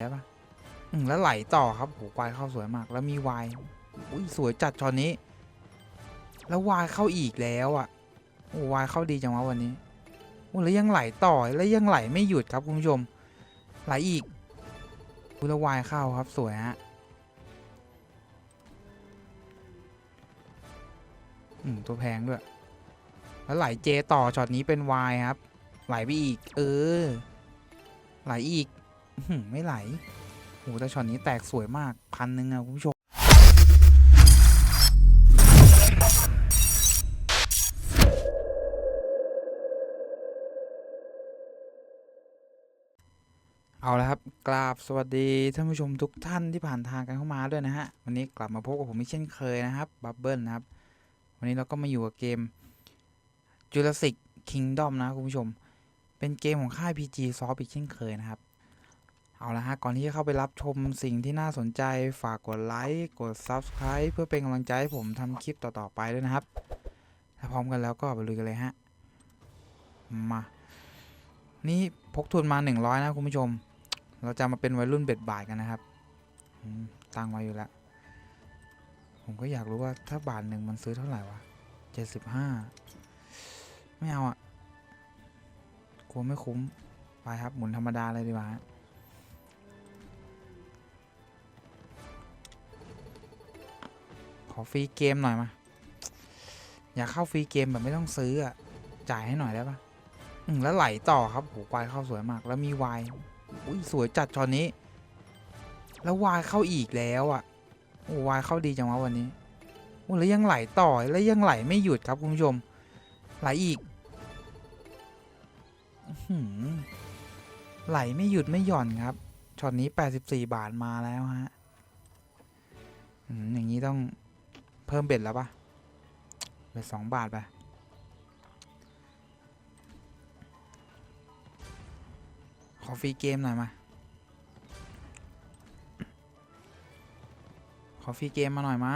ได้ปะอืมแล้วไหลต่อครับโหวายเข้าสวยมาก แล้วมีวายอุ้ยสวยจัดช็อตนี้ แล้ววายเข้าอีกแล้วอะโอ้วายเข้าดีจังวะวันนี้โอ้แล้วยังไหลต่อแล้วยังไหลไม่หยุดครับคุณผู้ชม ไหลอีกอุ้แล้ววายเข้าครับสวยฮะอืมตัวแพงด้วย แล้วไหลเจต่อช็อตนี้เป็นวายครับ ไหลไปอีก เออ ไหลอีก ไม่ไหลโอ้แต่ช็อตนี้แตกสวยมากพันหนึ่งอะคุณผู้ชมเอาละครับกราบสวัสดีท่านผู้ชมทุกท่านที่ผ่านทางกันเข้ามาด้วยนะฮะ วันนี้กลับมาพบกับผมอีกเช่นเคยนะครับบับเบิลนะครับ วันนี้เราก็มาอยู่กับเกม Jurassic Kingdom นะคุณผู้ชม เป็นเกมของค่าย PG Soft อีกเช่นเคยนะครับ เอาละฮะ ก่อนที่จะเข้าไปรับชมสิ่งที่น่าสนใจฝากกดไลค์ กด Subscribe เพื่อเป็นกำลังใจให้ผมทำคลิปต่อ ๆ ไปด้วยนะครับ ถ้าพร้อมกันแล้วก็ไปลุยกันเลยฮะ มา นี่พกทุนมา 100 นะคุณผู้ชม เราจะมาเป็นวัยรุ่นเบ็ดบ่าทกันนะครับตั้งไว้อยู่แล้วผมก็อยากรู้ว่าถ้าบาทหนึ่งมันซื้อเท่าไหร่วะเจ็ดสิบห้าไม่เอาอะ่ะกลัวไม่คุ้ม ไปครับ หมุนธรรมดาเลยดีกว่า อฟรีเกมหน่อยมา อยากเข้าฟรีเกมแบบไม่ต้องซื้ออะจ่ายให้หน่อยได้ปะอืมแล้วไหลต่อครับโหควายเข้าสวยมาก แล้วมีวายอุ้ยสวยจัดช็อตนี้ แล้ววายเข้าอีกแล้วอะ่ะโอ้วายเข้าดีจังวะวันนี้โอ้แล้วยังไหลต่อแล้วยังไหลไม่หยุดครับคุณผู้ชม ไหลอีกไหลไม่หยุดไม่หย่อนครับช็อตนี้ 84 บาทมาแล้วฮะอย่างนี้ต้อง เพิ่มเบ็ดแล้วปะเบ็ดสองบาทไปขอฟรีเกมหน่อยมาขอฟรีเกมมาหน่อยมา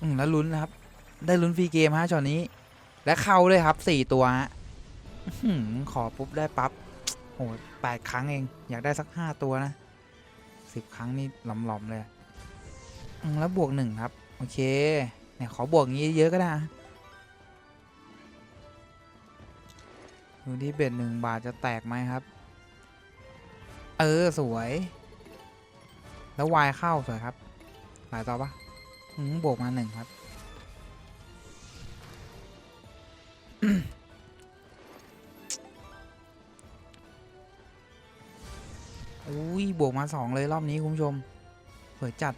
อืมแล้วลุ้นนะครับ ได้ลุ้นฟรีเกมฮะช็อตนี้ และเข้าเลยครับสี่ตัวฮะขอปุ๊บได้ปั๊บโหแปดครั้งเอง อยากได้สักห้าตัวนะสิบครั้งนี่หลอมๆเลย แล้วบวกหนึ่งครับ โอเคเนี่ยขอบวกงี้เยอะก็ได้ดูที่เบ็ดหนึ่งบาทจะแตกไหมครับ เออสวย แล้ววายเข้าสวยครับ หลายต่อปะอืมบวกมาหนึ่งครับอุ้ยบวกมาสองเลยรอบนี้คุณผู้ชม เปิดจัด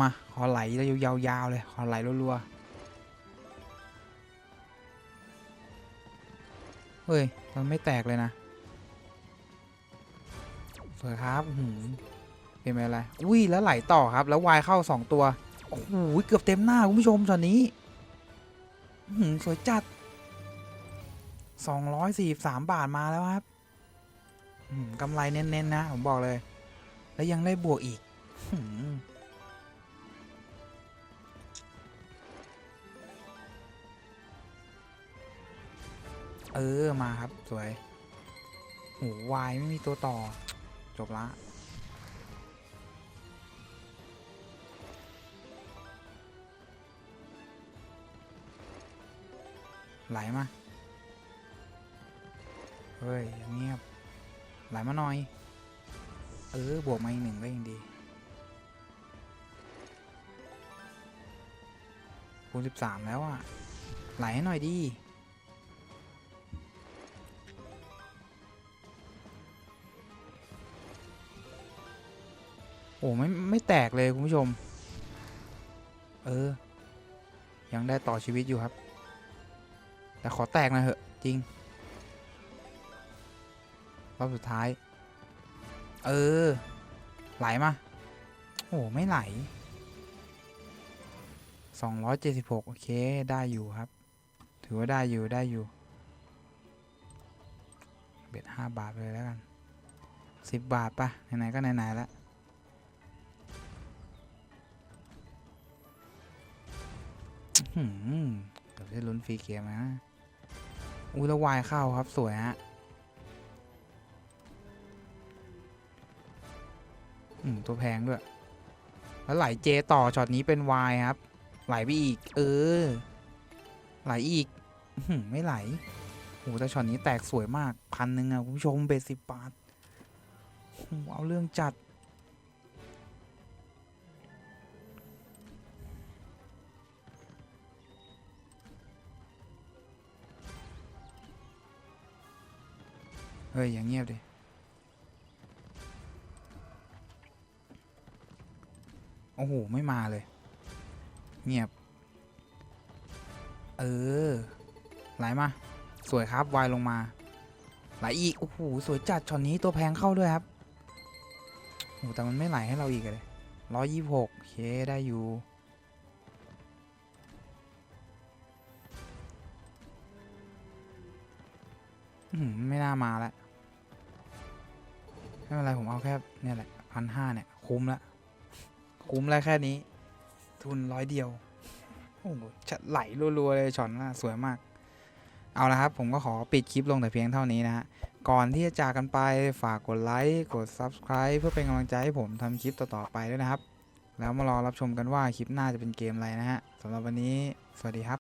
มา ขอไหลยยาวๆเลย ขอไหลรัวๆ เฮ้ย มันไม่แตกเลยนะสวยครับหือเป็นไปอะไร อุ้ย แล้วไหลต่อครับ แล้ววายเข้าสองตัว โอ้โห เกือบเต็มหน้า คุณผู้ชมตอนนี้หือสวยจัดสองร้อยสี่สามบาทมาแล้วครับหือกำไรเน้นๆนะ ผมบอกเลย แล้วยังได้บวกอีก หือ เออมาครับสวยโอ้วายไม่มีตัวต่อ จบละไหลมา เฮ้ยย่างเงียบ ไหลมาหน่อย เออบวกมาอีกหนึ่งก็ยังดีคูณสิบสามแล้วอะไหลให้หน่อยดี โอ้ไม่ไม่แตกเลยคุณผู้ชม เออ ยังได้ต่อชีวิตอยู่ครับ แต่ขอแตกนะเหอะจริงรอบสุดท้าย เออ ไหลมา โอ้ไม่ไหลสองร้อยเจ็ดสิบหกโอเค ได้อยู่ครับ ถือว่าได้อยู่ได้อยู่ เบ็ดห้าบาทเลยแล้วกันสิบบาทปะไหนๆก็ไหนๆแล้ว อื้อหือเดี๋ยวได้ลุ้นฟรีเกมนะอุ้ยแล้ววายเข้าครับสวยฮะอืมตัวแพงด้วย แล้วไหลเจต่อช็อตนี้เป็น Y ครับ ไหลไปอีก เออ ไหลอีกหือไม่ไหลโอ้แต่ช็อตนี้แตกสวยมากพันหนึ่งอะคุณผู้ชมเบสสิบบาทเอาเรื่องจัด เฮ้ยอย่างเงียบดิโอ้โห ไม่มาเลย เงียบ เออ ไหลมา สวยครับ วายลงมา ไหลอีก โอ้โห สวยจัดช็อตนี้ตัวแพงเข้าด้วยครับโอ้โหแต่มันไม่ไหลให้เราอีกเลยร้อยยี่หกเคได้อยู่อืมไม่น่ามาแล้ว ไม่เป็นไรผมเอาแค่เนี่ยแหละพันห้าเนี่ยคุ้มละคุ้มแล้วแค่นี้ ทุนร้อยเดียวโอ้โหจะไหลรัวๆเลยช็อตน่ะสวยมาก เอาละครับ ผมก็ขอปิดคลิปลงแต่เพียงเท่านี้นะฮะก่อนที่จะจากกันไปฝากกดไลค์กด Subscribe เพื่อเป็นกำลังใจให้ผมทำคลิปต่อๆไปด้วยนะครับ แล้วมารอรับชมกันว่าคลิปหน้าจะเป็นเกมอะไรนะฮะสำหรับวันนี้ สวัสดีครับ